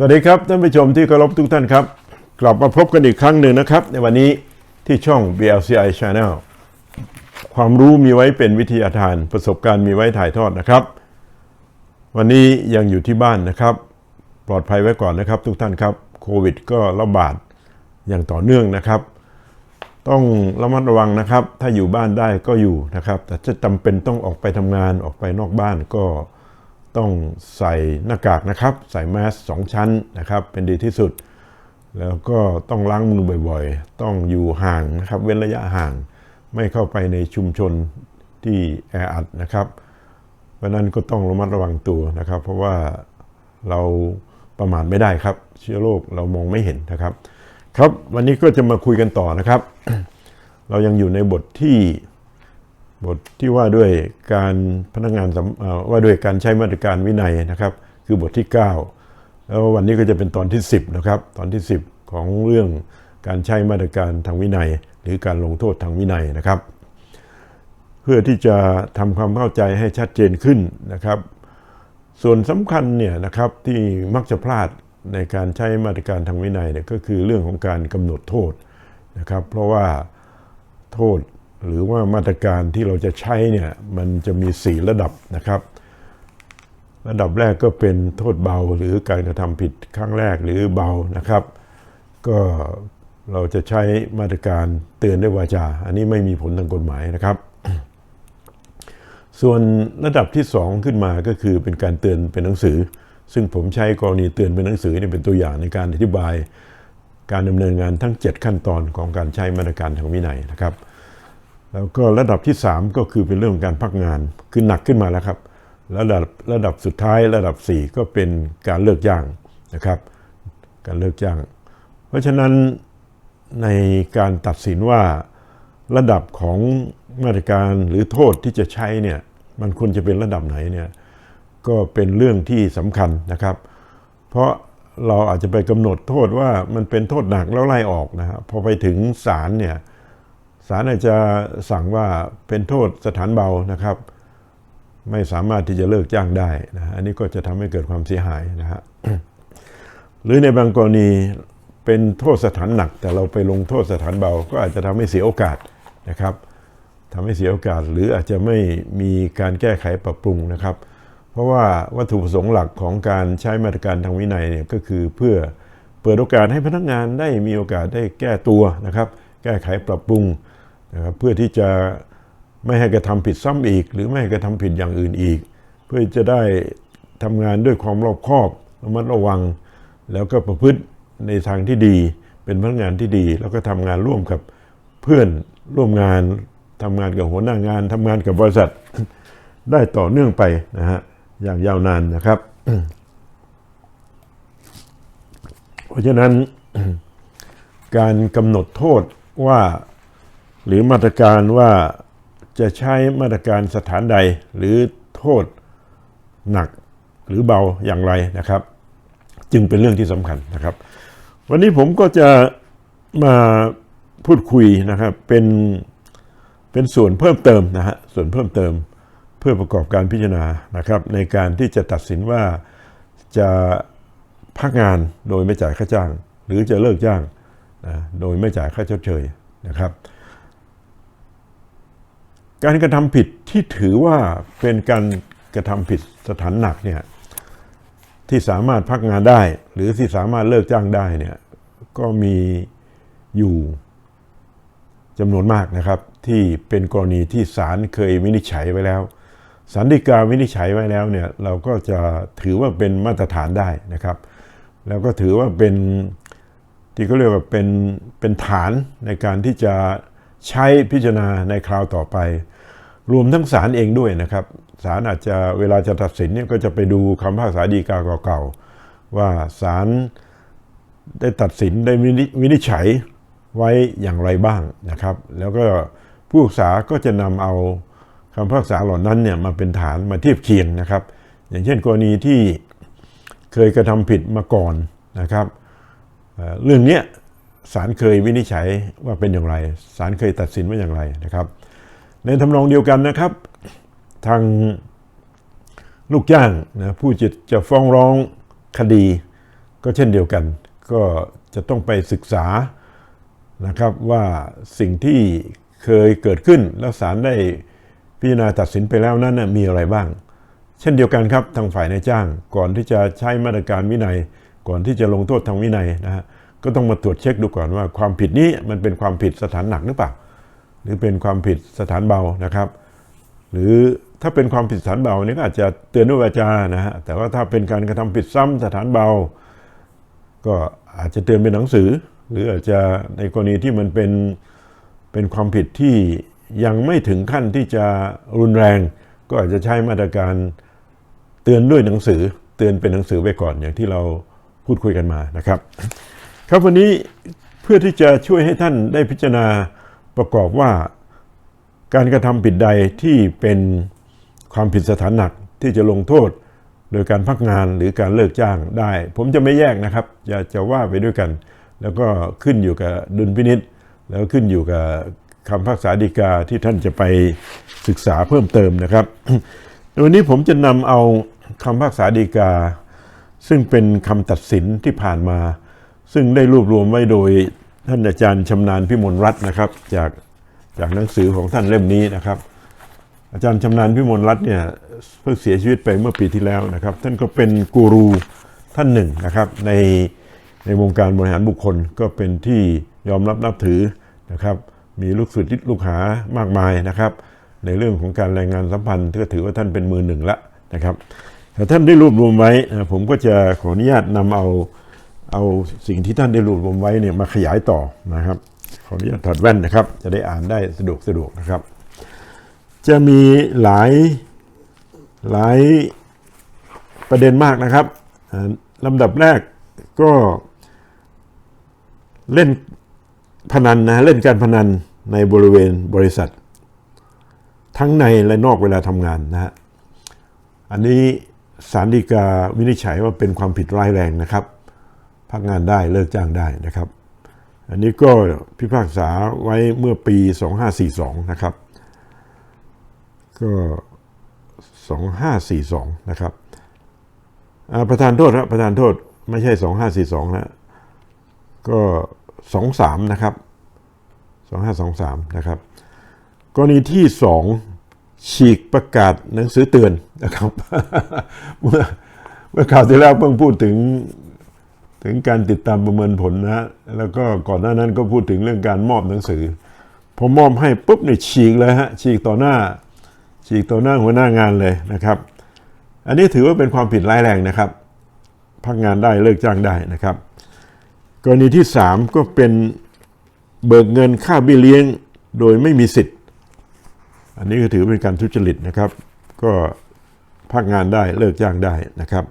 สวัสดีครับท่านผู้ชมที่เคารพทุกท่านครับ กลับมาพบกันอีกครั้งหนึ่งนะครับ ในวันนี้ที่ช่อง BLCI Channel ความรู้มีไว้เป็นวิทยาทาน ประสบการณ์มีไว้ถ่ายทอดนะครับ วันนี้ยังอยู่ที่บ้านนะครับ ปลอดภัยไว้ก่อนนะครับทุกท่านครับโควิดก็ระบาดอย่างต่อเนื่องนะครับ ต้องระมัดระวังนะครับ ถ้าอยู่บ้านได้ก็อยู่นะครับ แต่จะจำเป็นต้องออกไปทำงานออกไปนอกบ้านก็ ต้องใส่หน้ากากนะครับ ใส่แมสสองชั้นนะครับ เป็นดีที่สุด แล้วก็ต้องล้างมือบ่อยๆ ต้องอยู่ห่างนะครับ เว้นระยะห่าง ไม่เข้าไปในชุมชนที่แออัดนะครับ เพราะนั้นก็ต้องระมัดระวังตัวนะครับ เพราะว่าเราประมาทไม่ได้ครับ เชื้อโรคเรามองไม่เห็นนะครับ ครับวันนี้ก็จะมาคุยกันต่อนะครับ เรายังอยู่ในบทที่ บทที่ว่าด้วยการพนักงานว่าด้วยการใช้มาตรการวินัยนะครับ คือบทที่ 9 แล้ววันนี้ก็จะเป็นตอนที่ 10นะครับตอนที่ 10 ของเรื่องการใช้มาตรการทางวินัย หรือการลงโทษทางวินัยนะครับ เพื่อที่จะทำความเข้าใจให้ชัดเจนขึ้นนะครับ ส่วนสำคัญเนี่ยนะครับที่มักจะพลาดในการใช้มาตรการทางวินัยเนี่ยก็คือเรื่องของการกำหนดโทษนะครับ เพราะว่าโทษ หรือว่ามาตรการที่เราจะใช้เนี่ยมันจะมี 4 ระดับนะครับ ระดับแรกก็เป็นโทษเบาหรือการกระทำผิดครั้งแรกหรือเบานะครับ ก็เราจะใช้มาตรการเตือนด้วยวาจา อันนี้ไม่มีผลทางกฎหมายนะครับ ส่วนระดับที่ 2 ขึ้นมาก็คือเป็นการเตือนเป็นหนังสือ ซึ่งผมใช้กรณีเตือนเป็นหนังสือเนี่ยเป็นตัวอย่างในการอธิบาย การดำเนินงานทั้ง 7 ขั้นตอนของการใช้มาตรการทางวินัยนะครับ แล้วก็ระดับที่ 3 ก็คือเป็นเรื่องของการพักงาน คือหนักขึ้นมาแล้วครับ ระดับระดับสุดท้ายระดับ 4 ก็เป็นการเลิกจ้างนะครับ การเลิกจ้าง เพราะฉะนั้นในการตัดสินว่าระดับของมาตรการหรือโทษที่จะใช้เนี่ยมันควรจะเป็นระดับไหนเนี่ยก็เป็นเรื่องที่สำคัญนะครับ เพราะเราอาจจะไปกำหนดโทษว่ามันเป็นโทษหนักแล้วไล่ออกนะครับพอไปถึงศาลเนี่ย ศาลอาจจะสั่งว่าเป็นโทษสถานเบานะครับ ไม่สามารถที่จะเลิกจ้างได้นะฮะอันนี้ก็จะทำให้เกิดความเสียหายนะฮะหรือในบางกรณีเป็นโทษสถานหนัก แต่เราไปลงโทษสถานเบา ก็อาจจะทำให้เสียโอกาสนะครับทำให้เสียโอกาสหรืออาจจะไม่มีการแก้ไขปรับปรุงนะครับ เพราะว่าวัตถุประสงค์หลักของการใช้มาตรการทางวินัยเนี่ยก็คือเพื่อเปิดโอกาสให้พนักงานได้มีโอกาสได้แก้ตัวนะครับ แก้ไขปรับปรุง นะครับเพื่อที่จะไม่ให้กระทำผิดซ้ำอีก หรือไม่ให้กระทำผิดอย่างอื่นอีก เพื่อจะได้ทำงานด้วยความรอบคอบระมัดระวัง แล้วก็ประพฤติในทางที่ดี เป็นพนักงานที่ดี แล้วก็ทำงานร่วมกับเพื่อนร่วมงานทำงานกับหัวหน้างานทำงานกับบริษัท ได้ต่อเนื่องไปนะฮะอย่างยาวนานนะครับ เพราะฉะนั้นการกำหนดโทษว่า หรือมาตรการว่าจะใช้มาตรการสถานใดหรือโทษหนักหรือเบาอย่างไรนะครับ จึงเป็นเรื่องที่สำคัญนะครับ วันนี้ผมก็จะมาพูดคุยนะครับเป็นเป็นส่วนเพิ่มเติมนะฮะส่วนเพิ่มเติมเพื่อประกอบการพิจารณานะครับ ในการที่จะตัดสินว่าจะพักงานโดยไม่จ่ายค่าจ้าง หรือจะเลิกจ้างนะโดยไม่จ่ายค่าชดเชยนะครับ การกระทำผิดที่ถือว่าเป็นการกระทำผิดสถานหนักเนี่ยที่สามารถพักงานได้ หรือที่สามารถเลิกจ้างได้เนี่ยก็มีอยู่จำนวนมากนะครับ ที่เป็นกรณีที่ศาลเคยวินิจฉัยไว้แล้วศาลฎีกาวินิจฉัยไว้แล้วเนี่ยเราก็จะถือว่าเป็นมาตรฐานได้นะครับ แล้วก็ถือว่าเป็นที่เขาเรียกว่าเป็นเป็นฐานในการที่จะ ใช้พิจารณาในคราวต่อไป รวมทั้งศาลเองด้วยนะครับศาลอาจจะเวลาจะตัดสินเนี่ยก็จะไปดูคำพิพากษาฎีกาเก่าๆว่าศาลได้ตัดสินได้วินิจฉัยไว้อย่างไรบ้างนะครับ แล้วก็ผู้ศึกษาก็จะนำเอาคำพิพากษาเหล่านั้นเนี่ยมาเป็นฐานมาเทียบเคียงนะครับ อย่างเช่นกรณีที่เคยกระทำผิดมาก่อนนะครับ เรื่องนี้ ศาลเคยวินิจฉัยว่าเป็นอย่างไรศาลเคยตัดสินว่าอย่างไรนะครับ ในทำนองเดียวกันนะครับ ทางลูกจ้างนะผู้จะจะฟ้องร้องคดีก็ก็เช่นเดียวกัน ก็จะต้องไปศึกษานะครับว่าสิ่งที่เคยเกิดขึ้นแล้วศาลได้พิจารณาตัดสินไปแล้วนั้นนะมีอะไรบ้าง เช่นเดียวกันครับทางฝ่ายนายจ้าง ก่อนที่จะใช้มาตรการวินัย ก่อนที่จะลงโทษทางวินัยนะฮะ ก็ต้องมาตรวจเช็คดูก่อนว่าความผิดนี้มันเป็นความผิดสถานหนักหรือเปล่า หรือเป็นความผิดสถานเบานะครับ หรือถ้าเป็นความผิดสถานเบานี่ก็อาจจะเตือนด้วยวาจานะฮะแต่ว่าถ้าเป็นการกระทำผิดซ้ำสถานเบา ก็อาจจะเตือนเป็นหนังสือ หรืออาจจะในกรณีที่มันเป็นเป็นความผิดที่ยังไม่ถึงขั้นที่จะรุนแรง ก็อาจจะใช้มาตรการเตือนด้วยหนังสือ เตือนเป็นหนังสือไว้ก่อนอย่างที่เราพูดคุยกันมานะครับ ครับวันนี้เพื่อที่จะช่วยให้ท่านได้พิจารณาประกอบว่า การกระทำผิดใดที่เป็นความผิดสถานหนักที่จะลงโทษ โดยการพักงานหรือการเลิกจ้างได้ ผมจะไม่แยกนะครับจะจะว่าไปด้วยกัน แล้วก็ขึ้นอยู่กับดุลพินิษแล้วขึ้นอยู่กับคำพักษาฎีกาที่ท่านจะไปศึกษาเพิ่มเติมนะครับวันนี้ผมจะนำเอาคำพักษาฎีกา ซึ่งเป็นคำตัดสินที่ผ่านมา ซึ่งได้รวบรวมไว้โดยท่านอาจารย์ชำนาญพิมลรัตน์นะครับ จากจากหนังสือของท่านเล่มนี้นะครับ อาจารย์ชำนาญพิมลรัตน์เนี่ยเพิ่งเสียชีวิตไปเมื่อปีที่แล้วนะครับ ท่านก็เป็นกูรูท่านหนึ่งนะครับในในวงการบริหารบุคคลก็เป็นที่ยอมรับนับถือนะครับ มีลูกศิษย์ลูกหามากมายนะครับ ในเรื่องของการแรงงานสัมพันธ์ก็ถือว่าท่านเป็นมือหนึ่งละนะครับแต่ท่านได้รวบรวมไว้ผมก็จะขออนุญาตนำเอา เอาสิ่งที่ท่านได้รวบรวมไว้เนี่ยมาขยายต่อนะครับขออนุญาตถอดแว่นนะครับ จะได้อ่านได้สะดวกสะดวกนะครับ จะมีหลายหลายประเด็นมากนะครับลำดับแรกก็เล่นพนันนะเล่นการพนันในบริเวณบริษัท ทั้งในและนอกเวลาทำงานนะฮะอันนี้สารดีกาวินิจฉัยว่าเป็นความผิดร้ายแรงนะครับ พักงานได้เลิกจ้างได้นะครับ อันนี้ก็พิพากษาไว้เมื่อปี 2542 นะครับ ก็ 2542 นะครับประธานโทษครับประธานโทษไม่ใช่ 2542 นะ ก็ 23 นะครับ 2523 นะครับกรณีที่ 2 ฉีกประกาศหนังสือเตือนนะครับ เมื่อเมื่อข่าวที่แล้วเพิ่งพูดถึง ถึงการติดตามประเมินผลนะฮะแล้วก็ก่อนหน้านั้นก็พูดถึงเรื่องการมอบหนังสือ พอมอบให้ปุ๊บเนี่ยฉีกเลยฮะ ฉีกต่อหน้า ฉีกต่อหน้าหัวหน้างานเลยนะครับ อันนี้ถือว่าเป็นความผิดร้ายแรงนะครับ พักงานได้เลิกจ้างได้นะครับ กรณีที่ 3 ก็เป็นเบิกเงินค่าเบี้ยเลี้ยงโดยไม่มีสิทธิ์ อันนี้ก็ถือเป็นการทุจริตนะครับ ก็พักงานได้เลิกจ้างได้นะครับ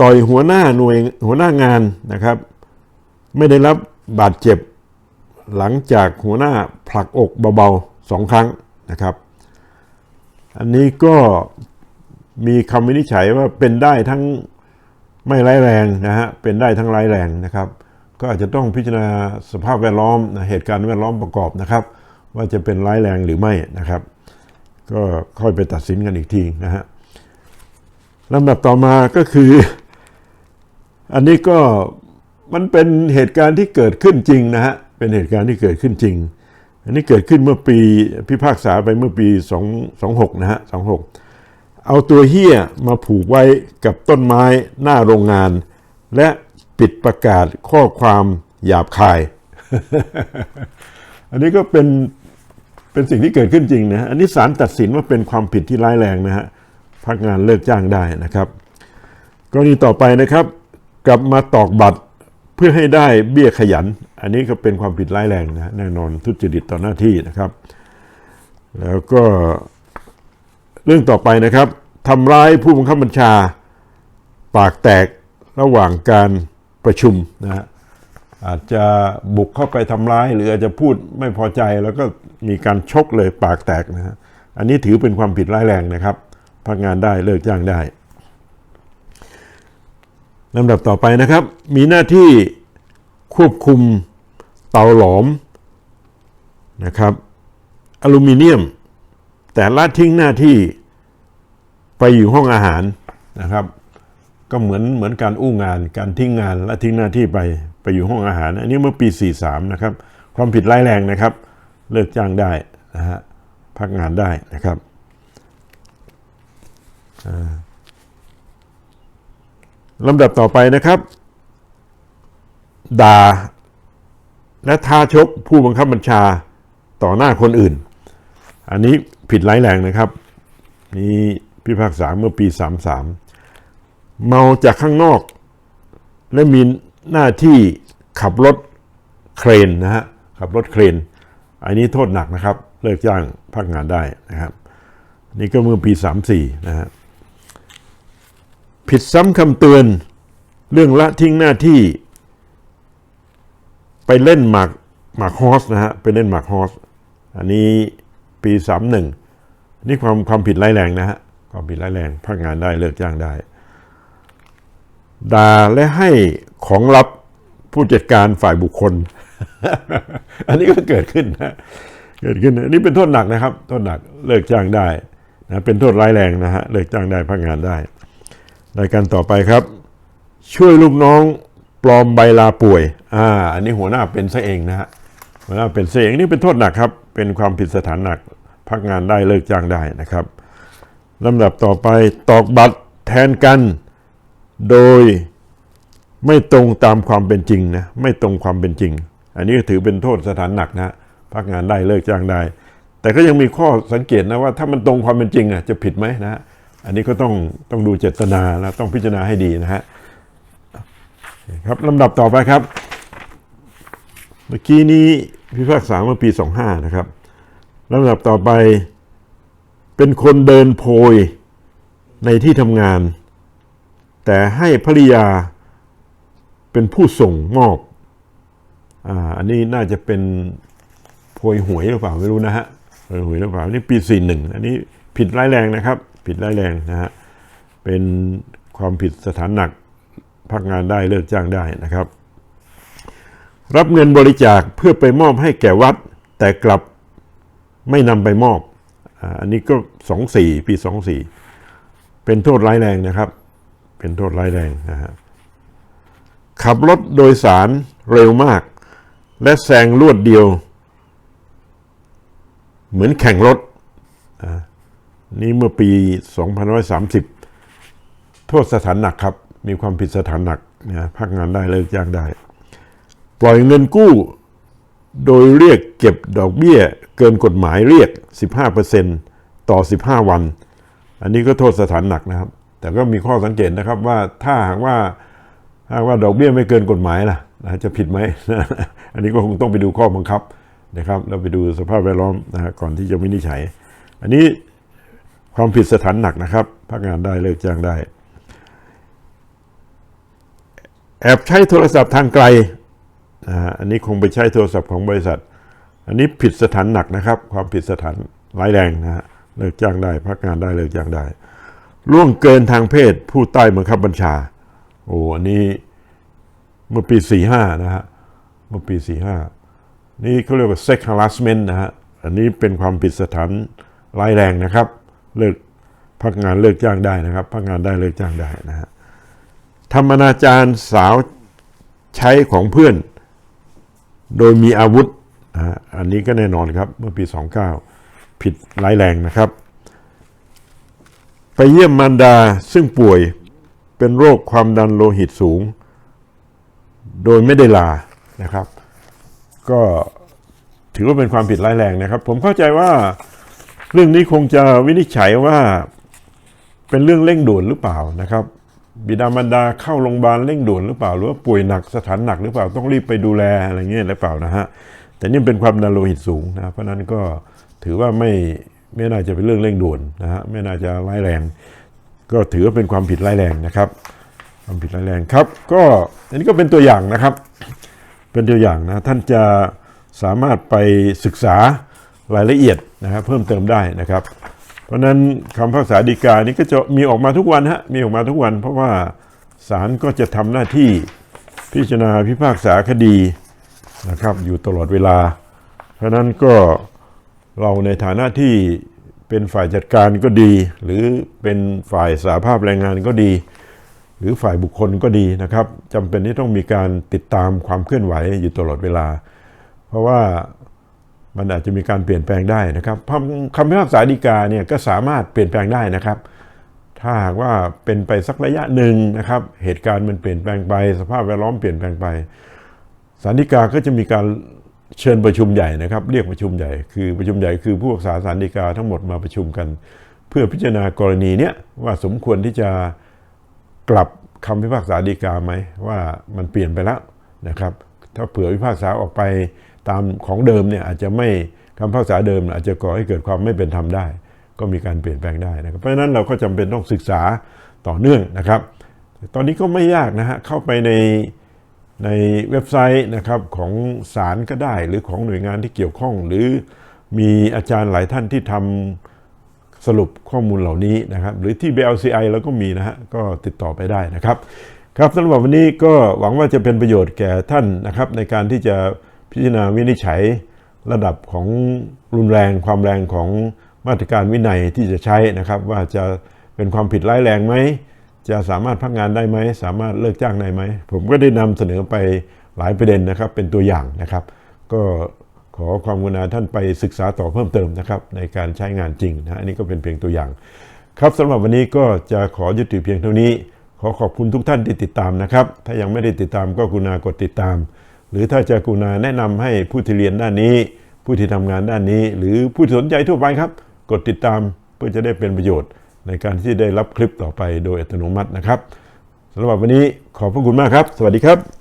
ต่อยหัวหน้าหน่วยหัวหน้างานนะครับ ไม่ได้รับบาดเจ็บ หลังจากหัวหน้าผลักอกเบาๆสองครั้งนะครับ อันนี้ก็มีคำวินิจฉัยว่าเป็นได้ทั้งไม่ร้ายแรงนะฮะเป็นได้ทั้งร้ายแรงนะครับ ก็อาจจะต้องพิจารณาสภาพแวดล้อมนะเหตุการณ์แวดล้อมประกอบนะครับ ว่าจะเป็นร้ายแรงหรือไม่นะครับ ก็ค่อยไปตัดสินกันอีกทีนะฮะลำดับต่อมาก็คือ อันนี้ก็มันเป็นเหตุการณ์ที่เกิดขึ้นจริงนะฮะ เป็นเหตุการณ์ที่เกิดขึ้นจริง อันนี้เกิดขึ้นเมื่อปีพิพากษาไปเมื่อปี 2 26 นะฮะ 26 เอาตัวเฮี้ยมาผูกไว้กับต้นไม้หน้าโรงงาน และปิดประกาศข้อความหยาบคาย อันนี้ก็เป็นเป็นสิ่งที่เกิดขึ้นจริงนะฮะอันนี้ศาลตัดสินว่าเป็นความผิดที่ร้ายแรงนะฮะ พักงานเลิกจ้างได้นะครับ กรณีต่อไปนะครับ กลับมาตอกบัตรเพื่อให้ได้เบี้ยขยัน อันนี้ก็เป็นความผิดร้ายแรงนะแน่นอนทุจริตต่อหน้าที่นะครับ แล้วก็เรื่องต่อไปนะครับทำร้ายผู้บังคับบัญชาปากแตกระหว่างการประชุมนะฮะอาจจะบุกเข้าไปทำร้าย หรืออาจจะพูดไม่พอใจแล้วก็มีการชกเลยปากแตกนะฮะอันนี้ถือเป็นความผิดร้ายแรงนะครับพักงานได้เลิกจ้างได้ ลำดับต่อไปนะครับ มีหน้าที่ควบคุมเตาหลอมนะครับอลูมิเนียม แต่ละทิ้งหน้าที่ไปอยู่ห้องอาหารนะครับ ก็เหมือนเหมือนการอู้งาน การทิ้งงานและทิ้งหน้าที่ไปไปอยู่ห้องอาหาร อันนี้เมื่อปี 43 นะครับ ความผิดร้ายแรงนะครับ เลิกจ้างได้นะฮะพักงานได้นะครับอ่า ลำดับต่อไปนะครับ ด่า และท้าชกผู้บังคับบัญชาต่อหน้าคนอื่น อันนี้ผิดร้ายแรงนะครับ นี่พิพากษาเมื่อปี 33 เมาจากข้างนอก และมีหน้าที่ขับรถเครนนะฮะขับรถเครน อันนี้โทษหนักนะครับ เลิกจ้างพักงานได้นะครับ นี่ก็เมื่อปี 34 นะฮะ ผิดซ้ำคำเตือน เรื่องละทิ้งหน้าที่ ไปเล่นหมากหมากฮอสนะฮะไปเล่นหมากฮอสอันนี้ปี31นี่ความความผิดร้ายแรงนะฮะความผิดร้ายแรงพักงานได้เลิกจ้างได้ด่าและให้ของลับผู้จัดการฝ่ายบุคคล อันนี้ก็เกิดขึ้นนะเกิดขึ้นอันนี้เป็นโทษหนักนะครับโทษหนักเลิกจ้างได้นะเป็นโทษร้ายแรงนะฮะเลิกจ้างได้พักงานได้ รายการต่อไปครับ ช่วยลูกน้องปลอมใบลาป่วย อ่า อันนี้หัวหน้าเป็นซะเองนะฮะหัวหน้าเป็นซะเองนี่เป็นโทษหนักครับ เป็นความผิดสถานหนัก พักงานได้เลิกจ้างได้นะครับลำดับต่อไปตอกบัตรแทนกัน โดยไม่ตรงตามความเป็นจริงนะไม่ตรงความเป็นจริง อันนี้ถือเป็นโทษสถานหนักนะพักงานได้เลิกจ้างได้ แต่ก็ยังมีข้อสังเกตนะว่าถ้ามันตรงความเป็นจริงอะจะผิดไหมนะฮะ อันนี้ก็ต้องต้องดูเจตนานะต้องพิจารณาให้ดีนะฮะครับลำดับต่อไปครับ เมื่อกี้นี้พิพากษาเมื่อปี 25 นะครับลำดับต่อไปเป็นคนเดินโพยในที่ทำงาน แต่ให้ภริยาเป็นผู้ส่งมอบอ่าอันนี้น่าจะเป็นโพยหวยหรือเปล่าไม่รู้นะฮะโพยหวยหรือเปล่านี่ปี 41 อันนี้ผิดร้ายแรงนะครับ ผิดร้ายแรงนะฮะเป็นความผิดสถานหนักพักงานได้เลิกจ้างได้นะครับ รับเงินบริจาคเพื่อไปมอบให้แก่วัด แต่กลับไม่นำไปมอบอันนี้ก็ 24 ปี 24 เป็นโทษร้ายแรงนะครับ เป็นโทษร้ายแรงนะฮะขับรถโดยสารเร็วมาก และแซงลวดเดียว เหมือนแข่งรถ นี่เมื่อปี 2530 โทษสถานหนักครับ มีความผิดสถานหนักนะพักงานได้เลิกจ้างได้ ปล่อยเงินกู้ โดยเรียกเก็บดอกเบี้ย เกินกฎหมายเรียก 15%ต่อ 15 วัน อันนี้ก็โทษสถานหนักนะครับ แต่ก็มีข้อสังเกตนะครับว่าถ้าหากว่าหากว่าดอกเบี้ยไม่เกินกฎหมายล่ะจะผิดไหม อันนี้ก็คงต้องไปดูข้อบังคับนะครับแล้วไปดูสภาพแวดล้อมนะฮะก่อนที่จะวินิจฉัย อันนี้ ความผิดสถานหนักนะครับพักงานได้เลิกจ้างได้ แอบใช้โทรศัพท์ทางไกลนะอันนี้คงไปใช้โทรศัพท์ของบริษัท อันนี้ผิดสถานหนักนะครับ ความผิดสถานร้ายแรงนะฮะเลิกจ้างได้พักงานได้เลิกจ้างได้ล่วงเกินทางเพศผู้ใต้บังคับบัญชา โอ้อันนี้เมื่อปี 45 นะฮะ เมื่อปี 45 นี่เขาเรียกว่า sex harassment นะฮะ อันนี้เป็นความผิดสถานร้ายแรงนะครับ เลิกพักงานเลิกจ้างได้นะครับ พักงานได้เลิกจ้างได้นะฮะทำอนาจาร์สาวใช้ของเพื่อน โดยมีอาวุธอันนี้ก็แน่นอนครับ เมื่อปี 29 ผิดร้ายแรงนะครับ ไปเยี่ยมมารดาซึ่งป่วยเป็นโรคความดันโลหิตสูง โดยไม่ได้ลานะครับ ก็ถือว่าเป็นความผิดร้ายแรงนะครับ ผมเข้าใจว่า เรื่องนี้คงจะวินิจฉัยว่าเป็นเรื่องเร่งด่วนหรือเปล่านะครับ บิดามารดาเข้าโรงพยาบาลเร่งด่วนหรือเปล่า หรือว่าป่วยหนักสถานหนักหรือเปล่าต้องรีบไปดูแลอะไรเงี้ยหรือเปล่านะฮะแต่นี่เป็นความดันโลหิตสูงนะเพราะฉะนั้นก็ถือว่าไม่ไม่น่าจะเป็นเรื่องเร่งด่วนนะฮะไม่น่าจะร้ายแรง ก็ถือว่าเป็นความผิดร้ายแรงนะครับ ความผิดร้ายแรงครับ ก็อันนี้ก็เป็นตัวอย่างนะครับ เป็นตัวอย่างนะท่านจะสามารถไปศึกษา รายละเอียดนะครับเพิ่มเติมได้นะครับ เพราะฉะนั้นคำพิพากษาฎีกานี้ก็จะมีออกมาทุกวันฮะมีออกมาทุกวัน เพราะว่าศาลก็จะทำหน้าที่พิจารณาพิพากษาคดีนะครับอยู่ตลอดเวลา เพราะฉะนั้นก็เราในฐานะที่เป็นฝ่ายจัดการก็ดี หรือเป็นฝ่ายสาภาพแรงงานก็ดี หรือฝ่ายบุคคลก็ดีนะครับจำเป็นที่ต้องมีการติดตามความเคลื่อนไหวอยู่ตลอดเวลา เพราะว่า มันอาจจะมีการเปลี่ยนแปลงได้นะครับคำพิพากษาฎีกาเนี่ยก็สามารถเปลี่ยนแปลงได้นะครับ ถ้าหากว่าเป็นไปสักระยะหนึ่งนะครับ เหตุการณ์มันเปลี่ยนแปลงไป สภาพแวดล้อมเปลี่ยนแปลงไปศาลฎีกาก็จะมีการเชิญประชุมใหญ่นะครับ เรียกประชุมใหญ่ คือประชุมใหญ่คือผู้พิพากษาศาลฎีกาทั้งหมดมาประชุมกัน เพื่อพิจารณากรณีเนี้ยว่าสมควรที่จะกลับคำพิพากษาฎีกาไหมว่ามันเปลี่ยนไปแล้วนะครับ ถ้าเผื่อพิพากษาออกไป ตามของเดิมเนี่ยอาจจะไม่คำพิพากษาเดิมอาจจะก่อให้เกิดความไม่เป็นธรรมได้ ก็มีการเปลี่ยนแปลงได้นะครับเพราะฉะนั้นเราก็จำเป็นต้องศึกษาต่อเนื่องนะครับ ตอนนี้ก็ไม่ยากนะฮะเข้าไปในในเว็บไซต์นะครับของศาลก็ได้ หรือของหน่วยงานที่เกี่ยวข้อง หรือมีอาจารย์หลายท่านที่ทำสรุปข้อมูลเหล่านี้นะครับ หรือที่ BLCI เราก็มีนะฮะก็ติดต่อไปได้นะครับ ครับสำหรับวันนี้ก็หวังว่าจะเป็นประโยชน์แก่ท่านนะครับ ในการที่จะ พิจารณาวินิจฉัยระดับของรุนแรงความแรงของมาตรการวินัยที่จะใช้นะครับ ว่าจะเป็นความผิดร้ายแรงไหมจะสามารถพักงานได้ไหม สามารถเลิกจ้างได้ไหม ผมก็ได้นำเสนอไปหลายประเด็นนะครับ เป็นตัวอย่างนะครับ ก็ขอความกรุณาท่านไปศึกษาต่อเพิ่มเติมนะครับ ในการใช้งานจริงนะอันนี้ก็เป็นเพียงตัวอย่าง ครับสำหรับวันนี้ก็จะขอยุติเพียงเท่านี้ ขอขอบคุณทุกท่านที่ติดตามนะครับ ถ้ายังไม่ได้ติดตามก็กรุณากดติดตาม หรือถ้าจะกรุณาแนะนำให้ผู้ที่เรียนด้านนี้ ผู้ที่ทำงานด้านนี้ หรือผู้ที่สนใจทั่วไปครับ กดติดตามเพื่อจะได้เป็นประโยชน์ ในการที่ได้รับคลิปต่อไปโดยอัตโนมัตินะครับสำหรับวันนี้ขอบพระคุณมากครับ สวัสดีครับ